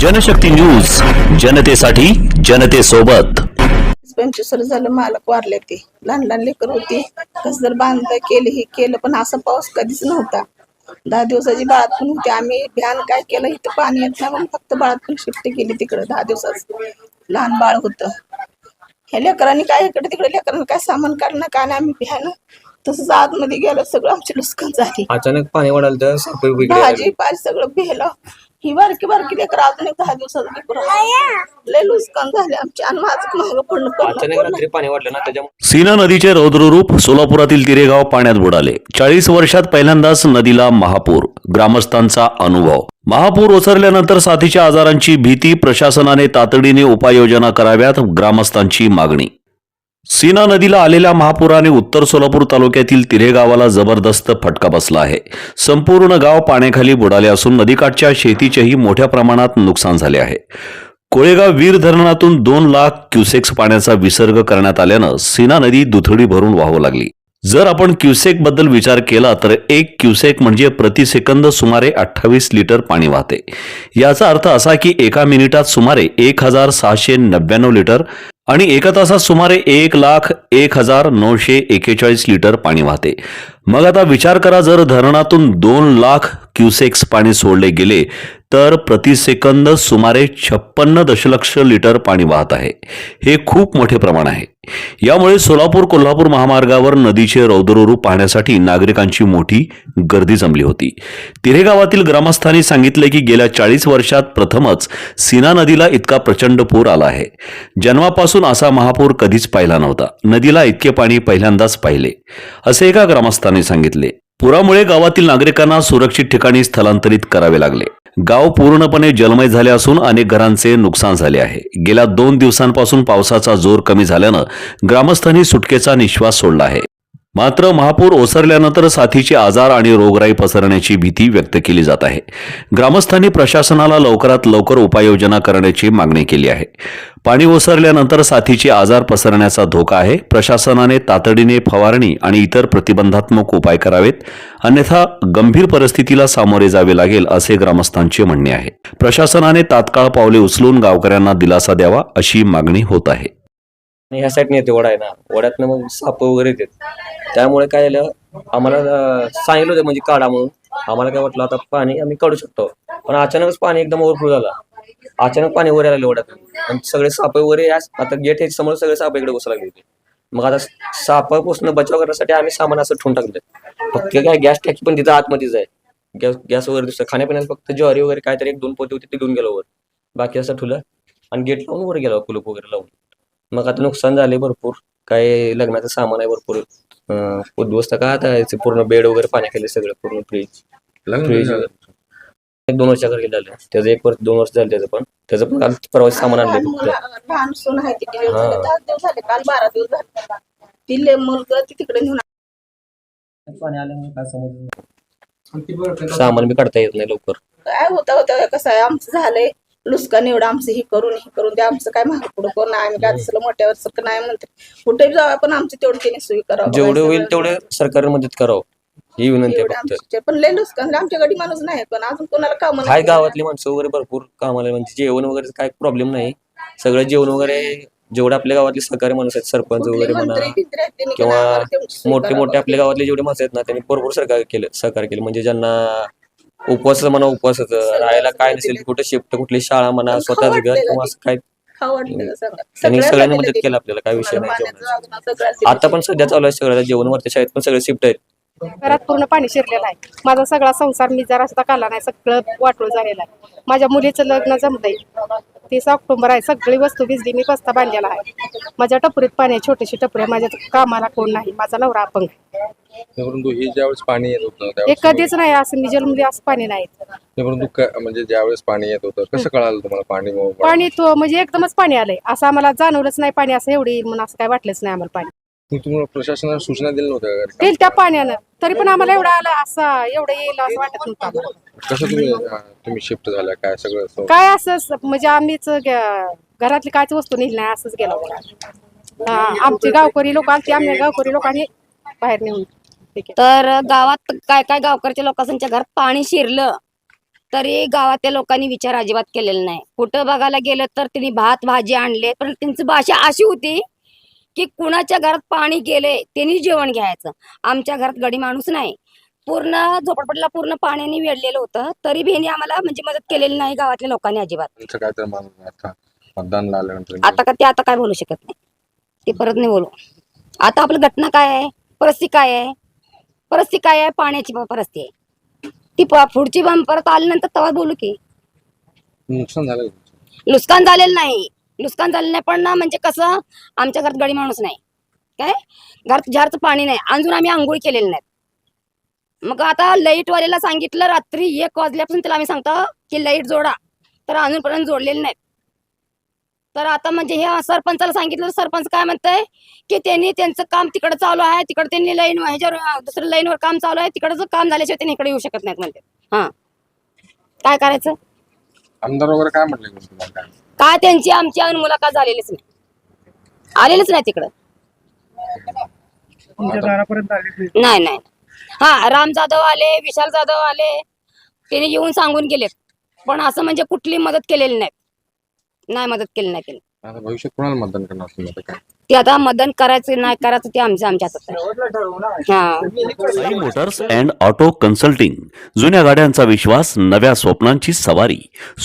Janshakti news जनतेसाठी जनतेसोबत. पंचवीस वर्ष झालं मालक वारले ते. लहान लहान लेकर होती. कसं जर बांधलं केलं हे केलं पण असा पाऊस कधीच नव्हता. दहा दिवसाची बाळात पण होती. आम्ही भ्यान काय केलं इथं पाणी येत नाही म्हणून फक्त बाळात पण शिफ्ट केली तिकडे दहा दिवसाचं लहान बाळ होतं. ह्या लेकरांनी काय इकडे तिकडे लेकरांनी काय सामान काढणं काय नाही आम्ही भ्यान तसंच आतमध्ये गेलं सगळं आमची नुकसान झाली. अचानक पाणी वाढालं तर भाजी पाच सगळं भेलं ही बारकी बारकी लेकर अजून एक दहा दिवसाचं लेकर लय नुकसान झाले आमचे आणि माझं महाग पडलं अचानक पडलं. रात्री पाणी वाढलं ना त्याच्यामुळे सीना नदीचे रौद्ररूप सोलापुरातील तिरेगाव पाण्यात बुडाले. चाळीस वर्षात पहिल्यांदाच नदीला महापूर ग्रामस्थांचा अनुभव. महापूर ओसरल्यानंतर साथीच्या आजारांची भीती प्रशासनाने तातडीने उपाययोजना कराव्यात ग्रामस्थांची मागणी. सीना नदीला आलेल्या महापुराने उत्तर सोलापूर तालुक्यातील तिरे गावाला जबरदस्त फटका बसला आहे. संपूर्ण गाव पाण्याखाली बुडाले असून नदीकाठच्या शेतीचेही मोठ्या प्रमाणात नुकसान झाले आहे. कोळेगाव वीर धरणातून दोन लाख क्युसेक्स पाण्याचा विसर्ग करण्यात आल्यानं सीना नदी दुथडी भरून वाहू लागली. जर आपण क्युसेकबद्दल विचार केला तर एक क्युसेक म्हणजे प्रतिसेकंद सुमारे अठ्ठावीस लिटर पाणी वाहते. याचा अर्थ असा की एका मिनिटात सुमारे एक हजार सहाशे नव्याण्णव लिटर आणि एका तासात सुमारे एक लाख एक हजार नऊशे एकेचाळीस लिटर पाणी वाहते. मग आता विचार करा जर धरणातून दोन लाख क्युसेक्स पाणी सोडले गेले तर प्रतिसेकंद सुमारे छप्पन्न दशलक्ष लिटर पाणी वाहत आहे. हे खूप मोठे प्रमाण आहे. यामुळे सोलापूर कोल्हापूर महामार्गावर नदीचे रौद्ररूप पाहण्यासाठी नागरिकांची मोठी गर्दी जमली होती. तिरे गावातील ग्रामस्थांनी सांगितले की गेल्या चाळीस वर्षात प्रथमच सीना नदीला इतका प्रचंड पूर आला आहे. जन्मापासून असा महापूर कधीच पाहिला नव्हता. नदीला इतके पाणी पहिल्यांदाच पाहिले. असे एका ग्रामस्थांनी सांगितले. पुरामुळे गावातील नागरिकांना सुरक्षित ठिकाणी स्थलांतरित करावे लागले. गाव पूर्णपणे जलमय झाले असून अनेक घरांचे नुकसान झाले आहे. गेल्या दोन दिवसांपासून पावसाचा जोर कमी झाल्यानं ग्रामस्थांनी सुटकेचा निश्वास सोडला आहे. मात्र महापूर ओसरल्यानंतर साथीचे आजार आणि रोगराई पसरण्याची भीती व्यक्त केली जात आहे. ग्रामस्थांनी प्रशासनाला लवकरात लवकर उपाययोजना करण्याची मागणी केली आहे. पाणी ओसरल्यानंतर साथीचे आजार पसरण्याचा धोका आहे. प्रशासनाने तातडीने फवारणी आणि इतर प्रतिबंधात्मक उपाय करावेत. अन्यथा गंभीर परिस्थितीला सामोरे जावे लागेल असे ग्रामस्थांचे म्हणणे आहे. प्रशासनाने तात्काळ पावले उचलून गावकऱ्यांना दिलासा द्यावा अशी मागणी होत आहे. आणि ह्या साईडने येते वडा आहे ना. वड्यातनं मग साप वगैरे येतात. त्यामुळे काय झालं आम्हाला सांगितलं होतं म्हणजे काढा म्हणून. आम्हाला काय वाटलं आता पाणी आम्ही काढू शकतो. पण अचानकच पाणी एकदम ओव्हरफ्लो झाला. अचानक पाणी वर आलं वड्यात आणि सगळे साप वगैरे आता गेट हे समोर सगळे साप इकडे बसू लागले होते. मग आता सापापासून बचाव करण्यासाठी आम्ही सामान असं ठेवून टाकलं. फक्त काय गॅस टॅक्सी पण तिथं आतमध्येच आहे. गॅस गॅस वगैरे दिसतं खाण्यापिण्याचं फक्त ज्वारी वगैरे काहीतरी एक दोन पोते होते ते घेऊन गेलो वर. बाकी असं ठुलं. आणि गेट लावून वर गेलो कुलूप वगैरे लावून. मग आता नुकसान झाले भरपूर. काय लग्नाचं सामान आहे भरपूर. अं, उद्ध्वस्त का आता याचे पूर्ण बेड वगैरे पाण्याखाली सगळं पूर्ण फ्रीज फ्रीज एक दोन वर्षाकडे गेलं त्याचं एक वर्ष दोन वर्ष झालं त्याचं पण. त्याचं पण काल परवा सामान लहान फक्त. मुलं- लहान सून आहे ती डिलिव्हरी झाली. दहा दिवस झाले काल बारा दिवस झाले ती ले मुलगा ती तिकडे नेऊन पाणी आल्यामुळे काय समज सामान बी काढता येत नाही लवकर. काय होता होता कसं आहे? आमचं झालंय. लुस्कान एवढं आमचं हे करून हे करून ते आमचं काय महाग पुढं कोण नाही. आम्ही काय तसलं मोठ्यावर सारखं नाही म्हणते. कुठे जावं पण आमची तेवढी त्यांनी सोयी करावं जेवढे होईल तेवढे सरकारने मदत करावं. ही विनंती आहे एवढं फक्त. आमचे- पण लय लुस्कान आमच्या गडी माणूस नाही पण अजून कोणाला काम हाय गावातली माणसं वगैरे भरपूर कामाला म्हणजे जेवण वगैरे काय प्रॉब्लेम नाही. सगळं जेवण वगैरे जेवढे आपल्या गावातले सहकारी माणसं आहेत सरपंच वगैरे म्हणा किंवा मोठे मोठे आपल्या गावातले जेवढे माणसं आहेत ना त्यांनी भरपूर सरकार केलं सहकार्य केलं. म्हणजे ज्यांना उपवास म्हणा उपवासच. राहायला काय नसेल कुठे शिफ्ट कुठली शाळा म्हणा स्वतःच घर किंवा असं काय? त्यांनी सगळ्यांनी मदत केलं आपल्याला काय विषय नाही जेवणाचा. आता पण सध्या चालू आहे सगळं जेवण वरच्या शाळेत पण सगळे शिफ्ट आहेत. घरात पूर्ण पाणी शिरलेलं आहे. माझा सगळा संसार मी जरा सुद्धा काढला नाही सगळं वाटोळ झालेलं आहे. माझ्या मुलीचं लग्न जमलंय तीस ऑक्टोबर आहे सगळी वस्तू भिजली मी पस्ता बांधलेला आहे. माझ्या टपरीत पाणी आहे छोटीशी टपरी आहे. माझ्या कामाला कोण नाही माझा नवरा अपंग आहे. परंतु हे ज्यावेळेस पाणी येत होतं हे त्यावेळेस कधीच नाही असं मी जन्मली असं पाणी नाही. परंतु क- म्हणजे ज्यावेळेस पाणी येत होतं कसं कळालं तुम्हाला पाणी पाणी तो म्हणजे एकदमच पाणी आलंय. असं आम्हाला जाणवलंच नाही पाणी असं एवढी म्हणून असं काय वाटलंच नाही आम्हाला पाणी. तुम्हाला प्रशासनाने सूचना दिल्या नव्हत्या का? येईल त्या पाण्यानं तरी पण आम्हाला एवढं आलं असं एवढं येईल असं वाटत नव्हतं आम्हाला. कसं तुम्ही तुम्ही शिफ्ट झाल्या काय सगळं असं? काय असं म्हणजे आम्हीच ग- घरातली कायच वस्तू नेली नाही असंच गेलो हा, आमची गावकरी लोक आलती आम्ही गावकरी लोकांनी बाहेर नेऊन ठीक आहे तर गावात काय काय गावकरच्या लोकांच्या घरात पाणी शिरलं तरी गावातल्या लोकांनी विचार अजिबात केलेला नाही कुठं बघायला गेलं तर त्यांनी भात भाजी आणले पण त्यांची भाषा अशी होती की कुणाच्या घरात पाणी गेले त्यांनी जेवण घ्यायचं. आमच्या घरात गडी माणूस नाही. पूर्ण झोपडपट्टीला पूर्ण पाण्याने वेढलेलं होतं. तरी बी ह्यांनी आम्हाला म्हणजे मदत केलेली नाही गावातल्या लोकांनी अजिबात. तुमचं काय तर मागणं आता मतदानला आल्यानंतर आता का ते आता काय बोलू शकत नाही. ते परत नाही बोलू. आता आपली घटना काय आहे? परिस्थिती काय आहे? परिस्थिती काय आहे? पाण्याची प- परिस्थिती आहे. ती प- पुढची परत आल्यानंतर तेव्हा बोलू की. नुकसान झालं का तुमचं? नुकसान झालेलं नाही. नुकसान झालं नाही पण ना म्हणजे कसं आमच्या घरात गडी माणूस नाही. काय? घरात झारचं पाणी नाही. अजून आम्ही आंघोळ केलेली नाहीत. मग आता लाईटवाल्याला सांगितलं रात्री एक वाजल्यापासून त्याला आम्ही सांगतो की लाइट जोडा. तर अजूनपर्यंत जोडलेली नाहीत. तर आता म्हणजे हे सरपंचाला सांगितलं सरपंच काय म्हणतंय की त्यांनी त्यांचं काम तिकडं चालू आहे तिकडे त्यांनी लाईन ह्याच्यावर दुसऱ्या लाईनवर काम चालू आहे तिकडचं काम झाल्याशिवाय त्यांनी इकडे येऊ शकत नाहीत म्हणते हा. काय करायचं? आमदार वगैरे काय म्हटलं काय त्यांची आमची अजून मुलाखत झालेलीच नाही? आलेलीच नाही तिकडं. नाही? नाही हा राम जाधव आले विशाल जाधव आले त्यांनी येऊन सांगून गेलेत. पण असं म्हणजे कुठली मदत केलेली नाही. नाही मदत केली नाही त्यांनी आता भविष्यात कोणाला मतदान करणार तुम्ही आता काय? ते आता मदत करायचं नाही करायचं ते आमच्या आमच्या हातात आहे. हा. Sai motors and auto consulting जुन्या गाड्यांचा विश्वास नव्या स्वप्नांची सवारी.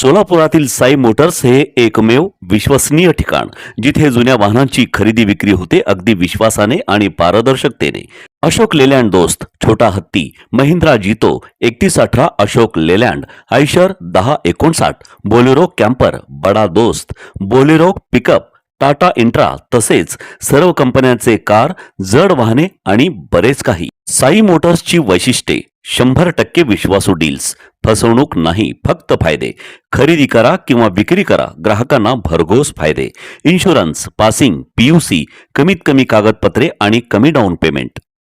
सोलापुरातील साई मोटर्स हे एकमेव विश्वसनीय ठिकाण जिथे जुन्या वाहनांची खरेदी विक्री होते अगदी विश्वासाने आणि पारदर्शकतेने. अशोक लेलँड दोस्त छोटा हत्ती महिंद्रा जितो एकतीस अठरा अशोक लेलँड आयशर दहा एकोणसाठ बोलेरो कॅम्पर बडा दोस्त बोलेरो पिकअप टाटा इंट्रा तसेच सर्व कंपन्यांचे कार जड वाहने आणि बरेच काही. साई मोटर्सची वैशिष्ट्ये शंभर टक्के विश्वासू डील्स. फसवणूक नाही फक्त फायदे. खरेदी करा किंवा विक्री करा ग्राहकांना भरघोस फायदे. इन्शुरन्स पासिंग पीयूसी कमीत कमी कागदपत्रे आणि कमी डाऊन पेमेंट